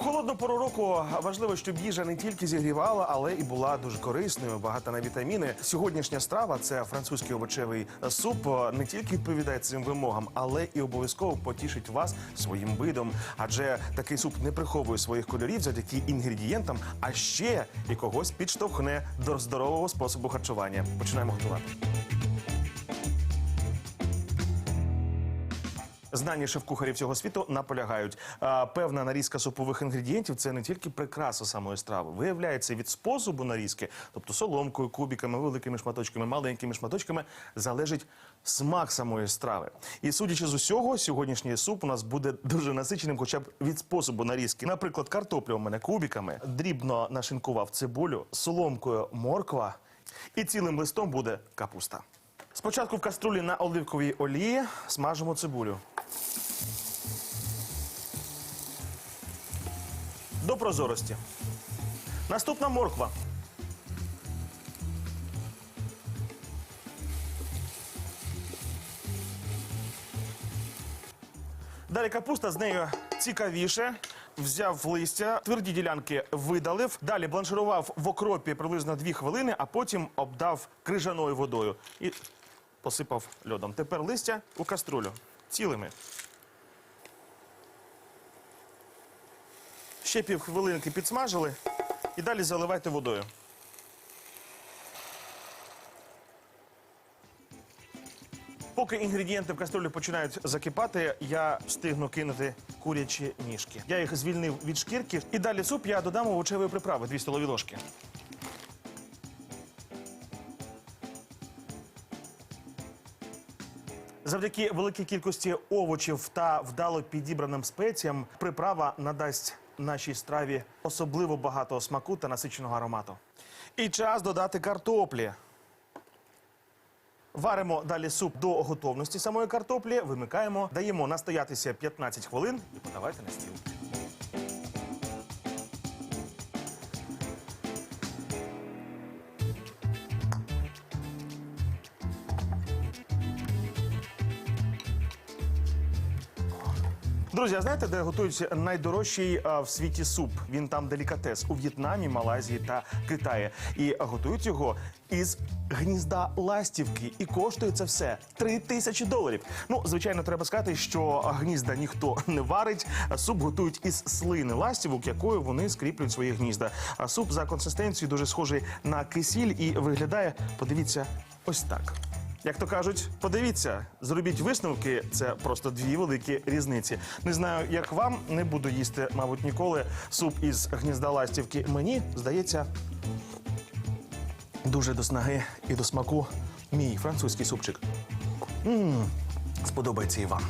холодну пору року важливо, щоб їжа не тільки зігрівала, але і була дуже корисною, багата на вітаміни. Сьогоднішня страва це французький овочевий суп. Не тільки відповідає цим вимогам, але і обов'язково потішить вас своїм видом. Адже такий суп не приховує своїх кольорів завдяки інгредієнтам, а ще і когось підштовхне до здорового способу харчування. Починаємо готувати. Знані шеф-кухарів цього світу наполягають. А, певна нарізка супових інгредієнтів це не тільки прикраса самої страви. Виявляється, від способу нарізки, тобто соломкою, кубиками, великими шматочками, маленькими шматочками, залежить смак самої страви. І судячи з усього, сьогоднішній суп у нас буде дуже насиченим, хоча б від способу нарізки. Наприклад, картопля у мене кубиками, дрібно нашинкував цибулю, соломкою морква, і цілим листом буде капуста. Спочатку в каструлі на оливковій олії смажимо цибулю. До прозорості. Наступна морква. Далі капуста з нею цікавіше. Взяв листя, тверді ділянки видалив. Далі бланширував в окропі приблизно 2 хвилини, а потім обдав крижаною водою і посипав льодом. Тепер листя у каструлю цілими. Ще пів хвилинки підсмажили і далі заливайте водою. Поки інгредієнти в каструлі починають закипати, я встигну кинути курячі ніжки. Я їх звільнив від шкірки. І далі суп я додам овочевої приправи 2 столові ложки. Завдяки великій кількості овочів та вдало підібраним спеціям приправа надасть нашій страві особливо багатого смаку та насиченого аромату. І час додати картоплі. Варимо далі суп до готовності самої картоплі, вимикаємо, даємо настоятися 15 хвилин і подавайте на стіл. Друзі, а знаєте, де готують найдорожчий в світі суп? Він там делікатес у В'єтнамі, Малайзії та Китаї. І готують його із гнізда ластівки. І коштує це все 3 тисячі доларів. Ну, звичайно, треба сказати, що гнізда ніхто не варить. Суп готують із слини ластівок, якою вони скріплюють свої гнізда. А суп за консистенцією дуже схожий на кисіль і виглядає, подивіться, ось так. Як то кажуть, подивіться, зробіть висновки. Це просто дві великі різниці. Не знаю, як вам не буду їсти, мабуть, ніколи суп із гнізда ластівки. Мені здається, дуже до снаги і до смаку мій французький супчик. М, Сподобається і вам.